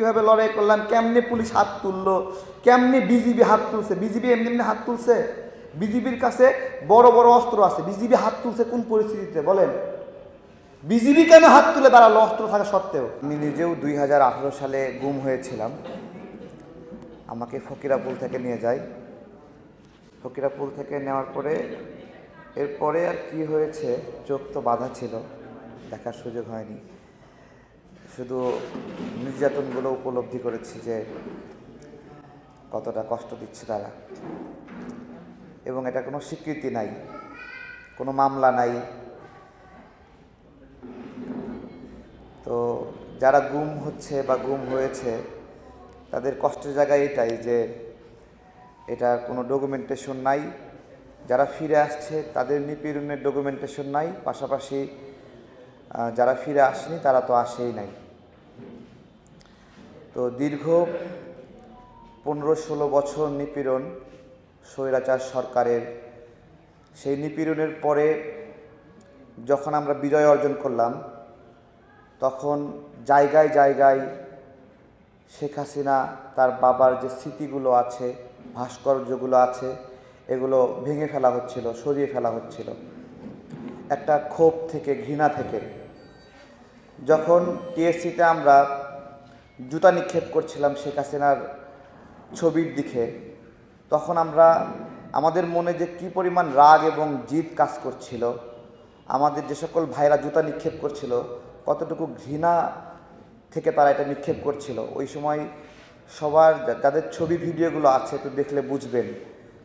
কীভাবে লড়াই করলাম, কেমনে পুলিশ হাত তুললো, কেমনে বিজিবি হাত তুলছে বিজিবি এমনি এমনি হাত তুলছে? বিজিবির কাছে বড় বড় অস্ত্র আছে বিজিবি হাত তুলছে কোন পরিস্থিতিতে? বলেন। বিজিবি কেন হাত তুলে দাঁড়াল অস্ত্র থাকা সত্ত্বেও? আমি নিজেও দুই হাজার আঠারো সালে গুম হয়েছিলাম। আমাকে ফকিরাপুল থেকে নিয়ে যায়। ফকিরাপুল থেকে নেওয়ার পরে, এরপরে আর কি হয়েছে, চোখ তো বাধা ছিল, দেখার সুযোগ হয়নি। শুধু নির্যাতনগুলো উপলব্ধি করেছি যে কতটা কষ্ট দিচ্ছে তারা। এবং এটা কোনো স্বীকৃতি নাই, কোনো মামলা নাই। তো যারা গুম হচ্ছে বা গুম হয়েছে, তাদের কষ্টের জায়গায় এটাই যে এটা কোনো ডকুমেন্টেশন নাই। যারা ফিরে আসছে, তাদের নিপীড়নের ডকুমেন্টেশন নাই। পাশাপাশি যারা ফিরে আসেনি, তারা তো আসেই নাই। তো দীর্ঘ পনেরো ষোলো বছর নিপীড়ন স্বৈরাচার সরকারের। সেই নিপীড়নের পরে যখন আমরা বিজয় অর্জন করলাম, তখন জায়গায় জায়গায় শেখ হাসিনা তার বাবার যে স্মৃতিগুলো আছে, ভাস্কর্যগুলো আছে, এগুলো ভেঙে ফেলা হচ্ছিল, সরিয়ে ফেলা হচ্ছিল। একটা ক্ষোভ থেকে, ঘৃণা থেকে। যখন টিএসসিতে আমরা জুতা নিক্ষেপ করছিলাম শেখ হাসিনার ছবির দিকে, তখন আমরা, আমাদের মনে যে কি পরিমাণ রাগ এবং জিদ কাজ করছিল, আমাদের যে সকল ভাইরা জুতা নিক্ষেপ করছিল, কতটুকু ঘৃণা থেকে তারা এটা নিক্ষেপ করছিল, ওই সময় সবার যাদের ছবি ভিডিওগুলো আছে একটু দেখলে বুঝবেন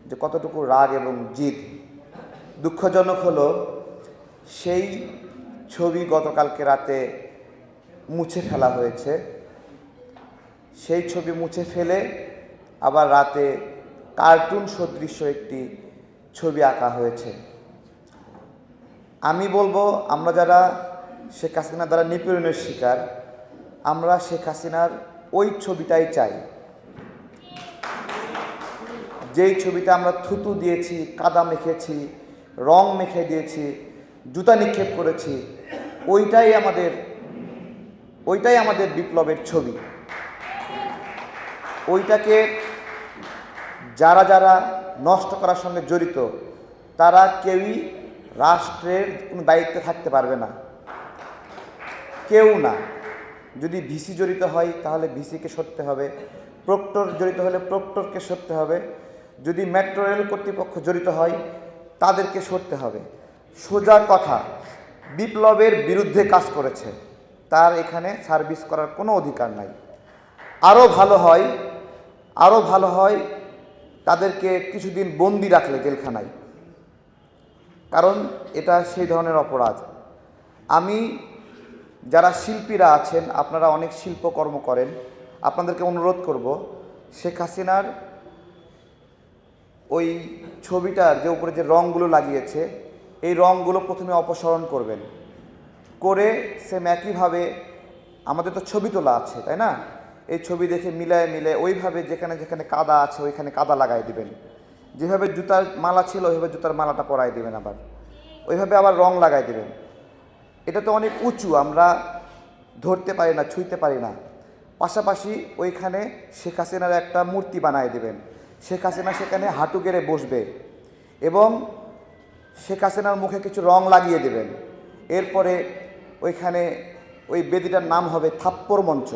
যে কতটুকু রাগ এবং জিদ। দুঃখজনক হলো, সেই ছবি গতকালকে রাতে মুছে ফেলা হয়েছে। সেই ছবি মুছে ফেলে আবার রাতে কার্টুন সদৃশ্য একটি ছবি আঁকা হয়েছে। আমি বলব, আমরা যারা শেখ হাসিনা দ্বারা নিপীড়নের শিকার, আমরা শেখ হাসিনার ওই ছবিটাই চাই। যেই ছবিতে আমরা থুতু দিয়েছি কাদা মেখেছি, রং মেখে দিয়েছি, জুতা নিক্ষেপ করেছি, ওইটাই আমাদের ওইটাই আমাদের বিপ্লবের ছবি। ওইটাকে যারা যারা নষ্ট করার সঙ্গে জড়িত, তারা কেউই রাষ্ট্রের কোনো দায়িত্বে থাকতে পারবে না। কেউ না। যদি ভিসি জড়িত হয়, তাহলে ভিসিকে সরতে হবে। প্রক্টর জড়িত হলে প্রক্টরকে সরতে হবে। যদি মেট্রো রেল কর্তৃপক্ষ জড়িত হয়, তাদেরকে সরতে হবে। সোজা কথা, বিপ্লবের বিরুদ্ধে কাজ করেছে। তার এখানে সার্ভিস করার কোনো অধিকার নাই। আরও ভালো হয় আরও ভালো হয় তাদেরকে কিছুদিন বন্দি রাখলে জেলখানায়। কারণ এটা সেই ধরনের অপরাধ। আমি যারা শিল্পীরা আছেন, আপনারা অনেক শিল্পকর্ম করেন, আপনাদেরকে অনুরোধ করব, শেখ হাসিনার ওই ছবিটার যে উপরে যে রঙগুলো লাগিয়েছে, এই রঙগুলো প্রথমে অপসারণ করবেন। করে সেম একইভাবে, আমাদের তো ছবি তোলা আছে, তাই না? এই ছবি দেখে মিলায় মিলে ওইভাবে যেখানে যেখানে কাদা আছে, ওইখানে কাদা লাগাই দিবেন। যেভাবে জুতার মালা ছিল, ওইভাবে জুতার মালাটা পরাই দিবেন আবার। ওইভাবে আবার রং লাগাই দিবেন। এটা তো অনেক উঁচু, আমরা ধরতে পারি না, ছুঁইতে পারি না। পাশাপাশি ওইখানে শেখ হাসিনার একটা মূর্তি বানায় দেবেন। শেখ হাসিনা সেখানে হাঁটু গেড়ে বসবে এবং শেখ হাসিনার মুখে কিছু রং লাগিয়ে দেবেন। এরপরে ওইখানে ওই বেদিটার নাম হবে থাপ্পর মঞ্চ।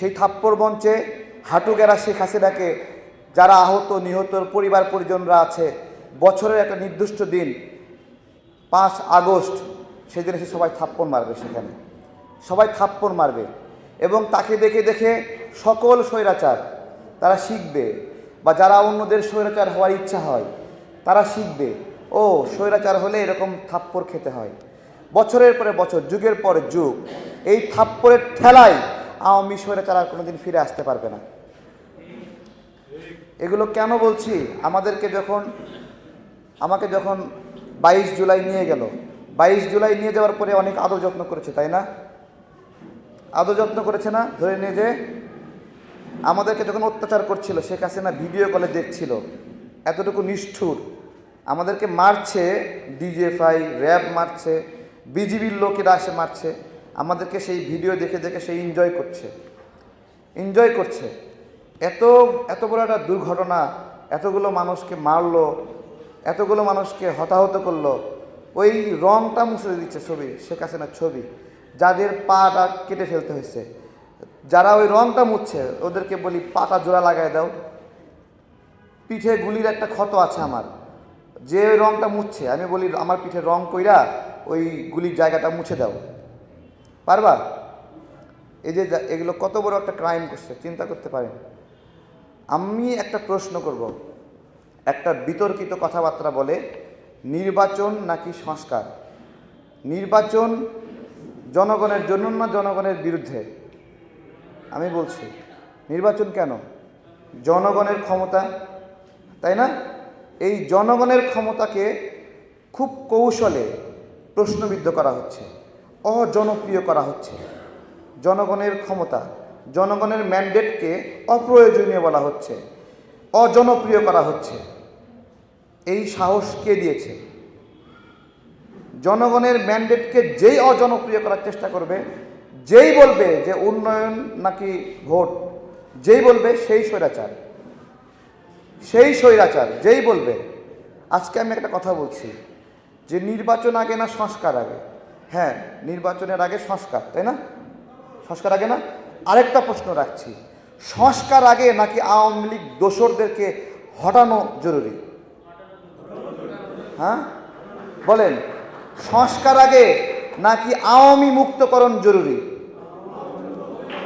সেই থাপ্পর মঞ্চে হাঁটু গেরা শেখ হাসিনাকে, যারা আহত নিহতর পরিবার পরিজনরা আছে, বছরের একটা নির্দিষ্ট দিন, পাঁচ আগস্ট, সেদিন এসে সবাই থাপ্পড় মারবে সেখানে। সবাই থাপ্পড় মারবে। এবং তাকে দেখে দেখে সকল স্বৈরাচার, তারা শিখবে। বা যারা অন্যদের স্বৈরাচার হওয়ার ইচ্ছা হয়, তারা শিখবে। ও, স্বৈরাচার হলে এরকম থাপ্পড় খেতে হয়। বছরের পরে বছর, যুগের পরে যুগ। এই থাপ্পড়ের ঠেলায় আওয়ামী স্বৈরাচার আর কোনোদিন ফিরে আসতে পারবে না। এগুলো কেন বলছি? আমাদেরকে যখন, আমাকে যখন বাইশ জুলাই নিয়ে গেল, বাইশ জুলাই নিয়ে যাওয়ার পরে অনেক আদর যত্ন করেছে, তাই না? আদর যত্ন করেছে না? ধরে নিয়ে যে আমাদেরকে যখন অত্যাচার করছিল, শেখ হাসিনা ভিডিও কলে দেখছিল, এতটুকু নিষ্ঠুর। আমাদেরকে মারছে ডিজিএফআই র্যাব মারছে, বিজিবির লোকেরা এসে মারছে। আমাদেরকে সেই ভিডিও দেখে দেখে সে এনজয় করছে। এনজয় করছে। এত এত বড় একটা দুর্ঘটনা, এতগুলো মানুষকে মারলো, এতগুলো মানুষকে হতাহত করল। ওই রংটা মুছে দিচ্ছে ছবি, শেখ হাসিনার ছবি। যাদের পাটা কেটে ফেলতে হয়েছে। যারা ওই রংটা মুছছে, ওদেরকে বলি পাটা জোড়া লাগায় দাও। পিঠে গুলির একটা ক্ষত আছে আমার। যে ওই রংটা মুছছে, আমি বলি, আমার পিঠে রং কইরা ওই গুলির জায়গাটা মুছে দাও। পারবা? এই যে এগুলো কত বড় একটা ক্রাইম করছে, চিন্তা করতে পারেন। আমি একটা প্রশ্ন করব। একটা বিতর্কিত কথাবার্তা বলে, নির্বাচন নাকি সংস্কার? নির্বাচন জনগণের জন্য না জনগণের বিরুদ্ধে? আমি বলছি, নির্বাচন কেন? জনগণের ক্ষমতা, তাই না? এই জনগণের ক্ষমতাকে খুব কৌশলে প্রশ্নবিদ্ধ করা হচ্ছে। অজনপ্রিয় করা হচ্ছে। জনগণের ক্ষমতা, জনগণের ম্যান্ডেটকে অপ্রয়োজনীয় বলা হচ্ছে, অজনপ্রিয় করা হচ্ছে। এই সাহস কে দিয়েছে? জনগণের ম্যান্ডেটকে যেই অজনপ্রিয় করার চেষ্টা করবে, যেই বলবে যে উন্নয়ন নাকি ভোট, যেই বলবে সেই স্বৈরাচার। সেই স্বৈরাচার, যেই বলবে। আজকে আমি একটা কথা বলছি, যে নির্বাচন আগে না সংস্কার আগে? হ্যাঁ নির্বাচনের আগে সংস্কার, তাই না? সংস্কার আগে না? আরেকটা প্রশ্ন রাখছি। সংস্কার আগে নাকি আওয়ামী লীগ দোসরদেরকে হটানো জরুরি? হ্যাঁ? বলেন, সংস্কার আগে নাকি আওয়ামী মুক্তকরণ জরুরি?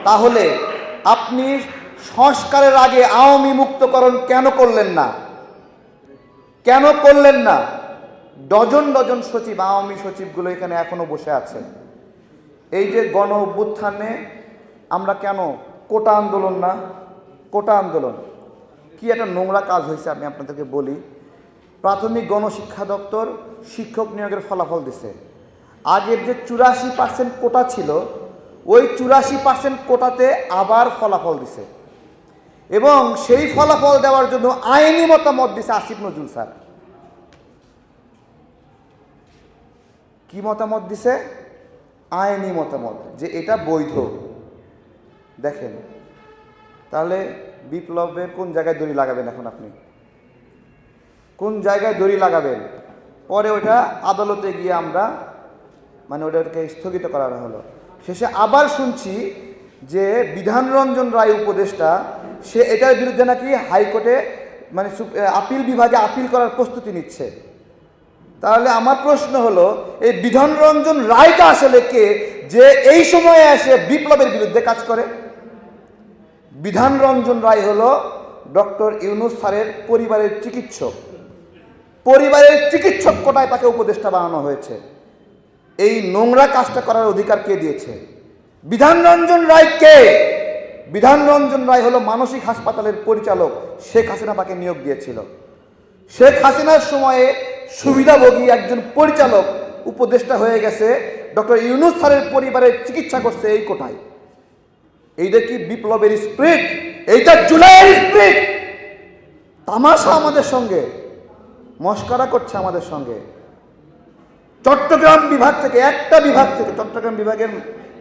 তাহলে আপনি সংস্কারের আগে আওয়ামী মুক্তকরণ কেন করলেন না? কেন করলেন না? ডজন ডজন সচিব, আওয়ামী সচিবগুলো এখানে এখনও বসে আছে। এই যে গণ অভ্যুত্থানে আমরা কেন কোটা আন্দোলন না? কোটা আন্দোলন। কি একটা নোংরা কাজ হয়েছে আমি আপনাদেরকে বলি। প্রাথমিক গণশিক্ষা দপ্তর শিক্ষক নিয়োগের ফলাফল দিছে। আগের যে চুরাশি পার্সেন্ট কোটা ছিল, ওই চুরাশি পার্সেন্ট কোটাতে আবার ফলাফল দিছে। এবং সেই ফলাফল দেওয়ার জন্য আইনি মতামত দিছে আসিফ নজরুল স্যার। কি মতামত দিছে? আইনি মতামত, যে এটা বৈধ। দেখেন, তাহলে বিপ্লবের কোন জায়গায় দড়ি লাগাবেন এখন আপনি? কোন জায়গায় দড়ি লাগাবেন? পরে ওটা আদালতে গিয়ে আমরা মানে ওটাকে স্থগিত করা হলো। শেষে আবার শুনছি যে বিধানরঞ্জন রায় উপদেষ্টা, সে এটার বিরুদ্ধে নাকি হাইকোর্টে মানে আপিল বিভাগে আপিল করার প্রস্তুতি নিচ্ছে। তাহলে আমার প্রশ্ন হলো, এই বিধানরঞ্জন রায়টা আসলে কে? যে এই সময়ে এসে বিপ্লবের বিরুদ্ধে কাজ করে? বিধানরঞ্জন রায় হলো ডক্টর ইউনুস স্যারের পরিবারের চিকিৎসক। পরিবারের চিকিৎসক কোটায় তাকে উপদেষ্টা বানানো হয়েছে। এই নোংরা কাজটা করার অধিকার কে দিয়েছে? বিধানরঞ্জন রায় কে? বিধানরঞ্জন রায় হলো মানসিক হাসপাতালের পরিচালক শেখ হাসিনা তাকে নিয়োগ দিয়েছিল। শেখ হাসিনার সময়ে সুবিধাভোগী একজন পরিচালক উপদেষ্টা হয়ে গেছে। ডক্টর ইউনুস স্যারের পরিবারের চিকিৎসা করছে এই কোটায়। এইটা কি বিপ্লবের স্প্রিট? এইটা জুলাইয়ের স্প্রিট! তামাশা আমাদের সঙ্গে, মস্করা করছে আমাদের সঙ্গে। চট্টগ্রাম বিভাগ থেকে, একটা বিভাগ থেকে, চট্টগ্রাম বিভাগের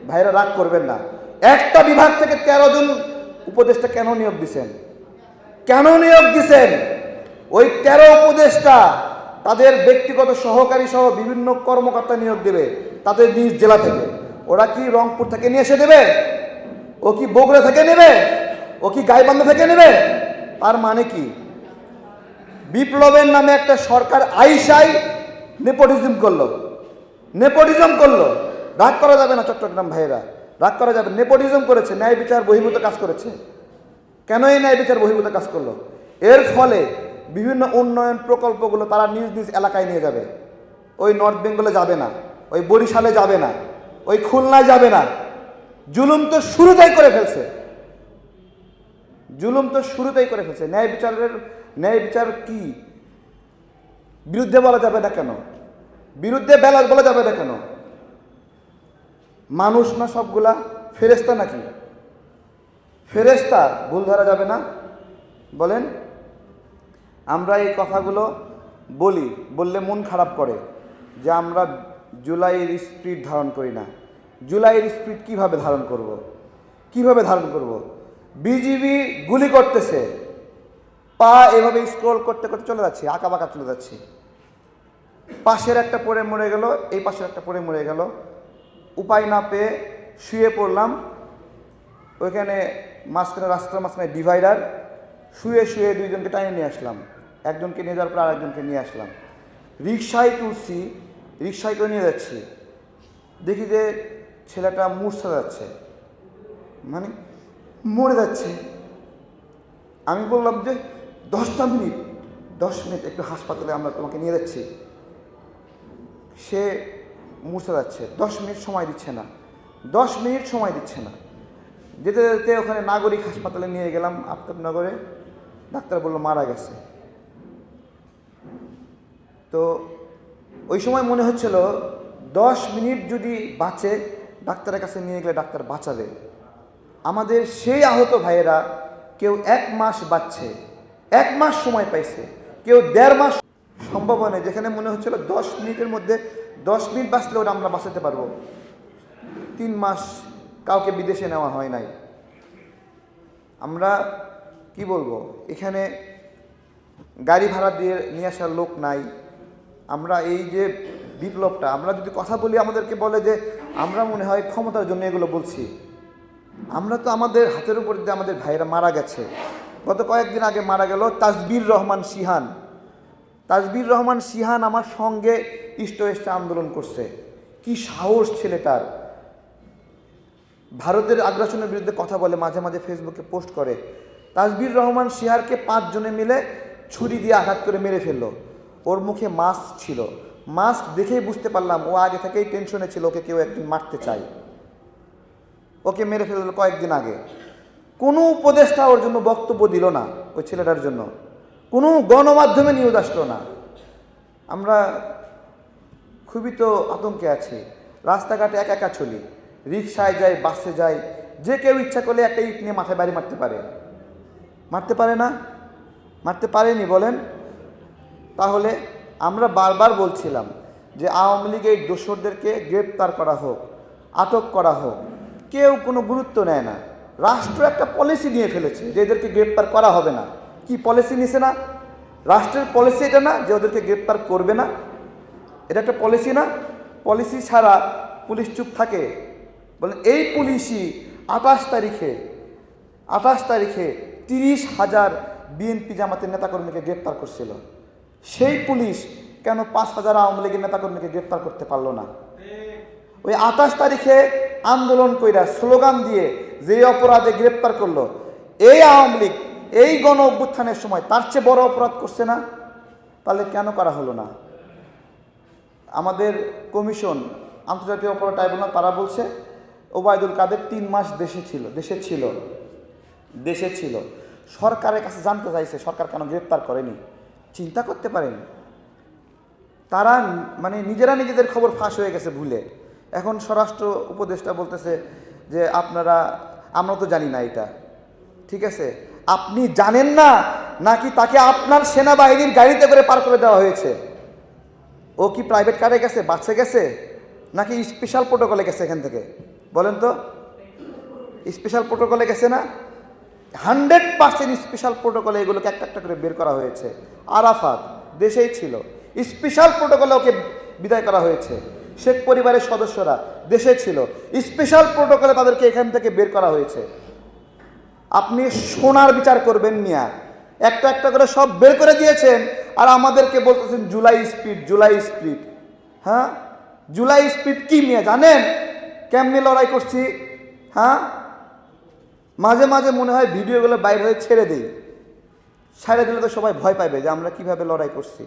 ভাইরা রাগ করবেন না। একটা বিভাগ থেকে তেরো জন উপদেষ্টা কেন নিয়োগ দিছেন? কেন নিয়োগ দিছেন? ওই তেরো উপদেষ্টা তাদের ব্যক্তিগত সহকারী সহ বিভিন্ন কর্মকর্তা নিয়োগ দেবে তাদের নিজ জেলা থেকে। ওরা কি রংপুর থেকে নিয়ে এসে দেবে? ও কি বগুড়া থেকে নেবে? ও কি গাইবান্ধা থেকে নেবে? তার মানে কি? বিপ্লবের নামে একটা সরকার আইসাই নেপোটিজম করল। নেপোটিজম করল। রাগ করা যাবে না, চট্টগ্রাম ভাইয়েরা। রাগ করা যাবে নেপোটিজম করেছে, ন্যায় বিচার বহির্ভূত কাজ করেছে। কেন এই ন্যায় বিচার বহির্ভূত কাজ করল? এর ফলে বিভিন্ন উন্নয়ন প্রকল্পগুলো তারা নিজ নিজ এলাকায় নিয়ে যাবে। ওই নর্থ বেঙ্গলে যাবে না, ওই বরিশালে যাবে না, ওই খুলনায় যাবে না। জুলুম তো শুরুতেই করে ফেলছে। জুলুম তো শুরুতেই করে ফেলছে। ন্যায় বিচারের, ন্যায় বিচার কি? বিরুদ্ধে বলা যাবে না কেন? বিরুদ্ধে বেলা বলা যাবে না কেন? মানুষ না সবগুলা? ফেরেস্তা নাকি? ফেরেস্তা ভুল ধরা যাবে না। বলেন আমরা এই কথাগুলো বলি, বললে মন খারাপ করে যে আমরা জুলাইয়ের স্পিড ধারণ করি না। জুলাইয়ের স্পিড কীভাবে ধারণ করব। কীভাবে ধারণ করব। বিজিবি গুলি করতেছে। পা এভাবে স্ক্রোল করতে করতে চলে যাচ্ছি, আঁকা বাঁকা চলে যাচ্ছি। পাশের একটা পড়ে মরে গেল, এই পাশের একটা পড়ে মরে গেল। উপায় না পেয়ে শুয়ে পড়লাম। ওইখানে মাঝখানে রাস্তার মাঝখানে ডিভাইডার শুয়ে শুয়ে দুইজনকে টাইনে নিয়ে আসলাম। একজনকে নিয়ে যাওয়ার পর আরেকজনকে নিয়ে আসলাম। রিক্সায় তুলছি রিক্সায় করে নিয়ে যাচ্ছি। দেখি যে ছেলেটা মূর্ছা যাচ্ছে মানে মরে যাচ্ছে। আমি বললাম যে, দশটা মিনিট, দশ মিনিট একটু হাসপাতালে আমরা তোমাকে নিয়ে যাচ্ছি। সে মুছে যাচ্ছে, দশ মিনিট সময় দিচ্ছে না, দশ মিনিট সময় দিচ্ছে না। যেতে যেতে ওখানে নাগরিক হাসপাতালে নিয়ে গেলাম, আফতাবনগরে। ডাক্তার বলল, মারা গেছে। তো ওই সময় মনে হচ্ছিল, দশ মিনিট যদি বাঁচে, ডাক্তারের কাছে নিয়ে গেলে ডাক্তার বাঁচাবে। আমাদের সেই আহত ভাইয়েরা কেউ এক মাস বাঁচছে, এক মাস সময় পাইছে, কেউ দেড় মাস সম্ভব হয় না যেখানে মনে হচ্ছিল দশ মিনিটের মধ্যে, দশ মিনিট বাঁচলে ওটা আমরা বাঁচাতে পারব। তিন মাস কাউকে বিদেশে নেওয়া হয় নাই। আমরা কি বলব, এখানে গাড়ি ভাড়া দিয়ে নিয়ে আসার লোক নাই। আমরা এই যে বিপ্লবটা, আমরা যদি কথা বলি আমাদেরকে বলে যে আমরা মনে হয় ক্ষমতার জন্য এগুলো বলছি। আমরা তো আমাদের হাতের উপর দিয়ে আমাদের ভাইয়েরা মারা গেছে। গত কয়েকদিন আগে মারা গেল তাজবির রহমান সিহান তাজবির রহমান সিহান আমার সঙ্গে ইষ্ট এসে আন্দোলন করছে। কি সাহস ছেলেটার। ভারতের আগ্রাসনের বিরুদ্ধে কথা বলে মাঝে মাঝে ফেসবুকে পোস্ট করে। তাজবির রহমান সিহারকে পাঁচজনে মিলে ছুরি দিয়ে আঘাত করে মেরে ফেলল। ওর মুখে মাস্ক ছিল। মাস্ক দেখেই বুঝতে পারলাম ও আগে থেকেই টেনশনে ছিল ওকে কেউ একদিন মারতে চায়। ওকে মেরে ফেলল কয়েকদিন আগে। কোনো উপদেষ্টা ওর জন্য বক্তব্য দিল না ওই ছেলেটার জন্য। কোনো গণমাধ্যমে নিউজ আসলো না। আমরা খুবই তো আতঙ্কে আছি। রাস্তাঘাটে একা একা চলি। রিক্সায় যাই বাসে যাই। যে কেউ ইচ্ছা করলে একটা ইট নিয়ে মাথায় বাড়ি মারতে পারে। মারতে পারে না? মারতে পারেনি, বলেন। তাহলে আমরা বারবার বলছিলাম যে আওয়ামী লীগের দোসরদেরকে গ্রেপ্তার করা হোক, আটক করা হোক। কেউ কোনো গুরুত্ব নেয় না। রাষ্ট্র একটা পলিসি নিয়ে ফেলেছে যে এদেরকে গ্রেপ্তার করা হবে না। কি পলিসি নিছে না? রাষ্ট্রের পলিসি এটা না যে ওদেরকে গ্রেপ্তার করবে না? এটা একটা পলিসি না। পলিসি ছাড়া পুলিশ চুপ থাকে। বলেন, এই পুলিশই আঠাশ তারিখে আঠাশ তারিখে তিরিশ হাজার বিএনপি জামাতের নেতাকর্মীকে গ্রেপ্তার করছিল। সেই পুলিশ কেন পাঁচ হাজার আওয়ামী লীগের নেতাকর্মীকে গ্রেপ্তার করতে পারল না? ওই আঠাশ তারিখে আন্দোলন কইরা স্লোগান দিয়ে যে অপরাধে গ্রেপ্তার করল, এই আওয়ামী লীগ, এই গণ অভ্যুত্থানের সময় তার চেয়ে বড় অপরাধ করছে না? তাহলে কেন করা হলো না? আমাদের কমিশন, আন্তর্জাতিক অপরাধ ট্রাইব্যুনাল, তারা বলছে, ওবায়দুল কাদের তিন মাস দেশে ছিল দেশে ছিল দেশে ছিল। সরকারের কাছে জানতে চাইছে, সরকার কেন গ্রেপ্তার করেনি? চিন্তা করতে পারেন। তারা মানে নিজেরা নিজেদের খবর ফাঁস হয়ে গেছে ভুলে। এখন স্বরাষ্ট্র উপদেষ্টা বলতেছে যে, আপনারা, আমরা তো জানি না এটা। ঠিক আছে? আপনি জানেন না, নাকি তাকে আপনার সেনাবাহিনীর গাড়িতে করে পার করে দেওয়া হয়েছে? ও কি প্রাইভেট কারে গেছে, বাসে গেছে? নাকি স্পেশাল প্রোটোকলে গেছে এখান থেকে? বলেন তো। স্পেশাল প্রোটোকলে গেছে না? হান্ড্রেড পার্সেন্ট স্পেশাল প্রোটোকলে এগুলোকে একটা একটা করে বের করা হয়েছে। আরাফাত দেশেই ছিল। স্পেশাল প্রোটোকলে ওকে বিদায় করা হয়েছে। শেখ পরিবারের সদস্যরা দেশে ছিল। স্পেশাল প্রোটোকলে তাদেরকে এখান থেকে বের করা হয়েছে। আপনি সোনার বিচার করবেন মিয়া। একটা একটা করে সব বের করে দিয়েছেন আর আমাদেরকে বলতেছেন জুলাই স্পিড জুলাই স্পিড। হ্যাঁ? জুলাই স্পিড কি মিয়া, জানেন? কেমনি লড়াই করছি? হ্যাঁ? মাঝে মাঝে মনে হয় ভিডিওগুলো বাইরে হয়ে ছেড়ে দিই। ছেড়ে দিলে তো সবাই ভয় পাবে যে আমরা কীভাবে লড়াই করছি।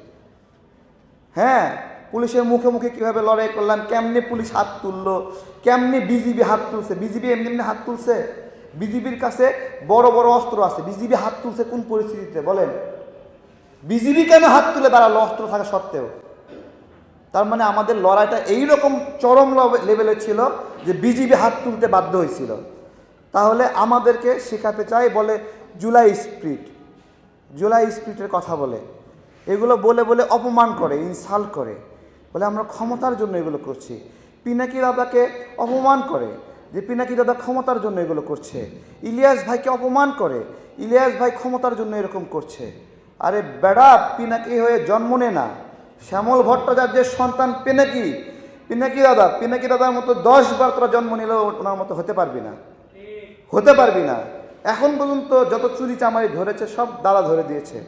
হ্যাঁ পুলিশের মুখে মুখে কীভাবে লড়াই করলাম, কেমনে পুলিশ হাত তুললো, কেমনে বিজিবি হাত তুলছে, বিজিবি এমনি এমনি হাত তুলছে? বিজিবির কাছে বড় বড় অস্ত্র আছে, বিজিবি হাত তুলছে কোন পরিস্থিতিতে? বলেন। বিজিবি কেন হাত তুলে দাঁড়াল অস্ত্র থাকা সত্ত্বেও? তার মানে আমাদের লড়াইটা এইরকম চরম লবে- লেভেলে ছিল যে বিজিবি হাত তুলতে বাধ্য হয়েছিল। তাহলে আমাদেরকে শেখাতে চাই বলে জুলাই স্প্রিট। জুলাই স্প্রিটের কথা বলে। এগুলো বলে বলে অপমান করে ইনসাল্ট করে। বলে আমরা ক্ষমতার জন্য এগুলো করছি। পিনাকি বাবাকে অপমান করে যে পিনাকি দাদা ক্ষমতার জন্য এগুলো করছে। ইলিয়াস ভাইকে অপমান করে, ইলিয়াস ভাই ক্ষমতার জন্য এরকম করছে। আরে বেড়া, পিনাকি হয়ে জন্ম নে না। শ্যামল ভট্টাচার্যের সন্তান পিনাকি। পিনাকি দাদা, পিনাকি দাদার মতো দশ বার তোরা জন্ম নিলেও ওনার মতো হতে পারবি না। হতে পারবি না। এখন পর্যন্ত যত চুরি চামারি ধরেছে, সব দাদা ধরে দিয়েছে।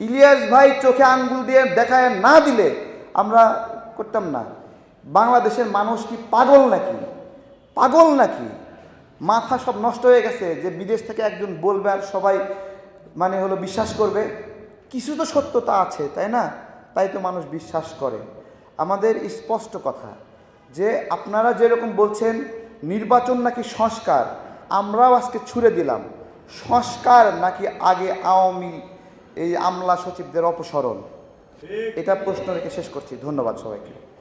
ইলিয়াস ভাই চোখে আঙ্গুল দিয়ে দেখায় না দিলে আমরা করতাম না। বাংলাদেশের মানুষ কি পাগল নাকি? পাগল নাকি? মাথা সব নষ্ট হয়ে গেছে যে বিদেশ থেকে একজন বলবে আর সবাই মানে হলো বিশ্বাস করবে। কিছু তো সত্যতা আছে, তাই না? তাই তো মানুষ বিশ্বাস করে। আমাদের স্পষ্ট কথা যে আপনারা যেরকম বলছেন, নির্বাচন নাকি সংস্কার আমরাও আজকে ছুড়ে দিলাম। সংস্কার নাকি আগে আওয়ামী এই আমলা সচিবদের অপসরণ? এটা প্রশ্ন রেখে শেষ করছি। ধন্যবাদ সবাইকে।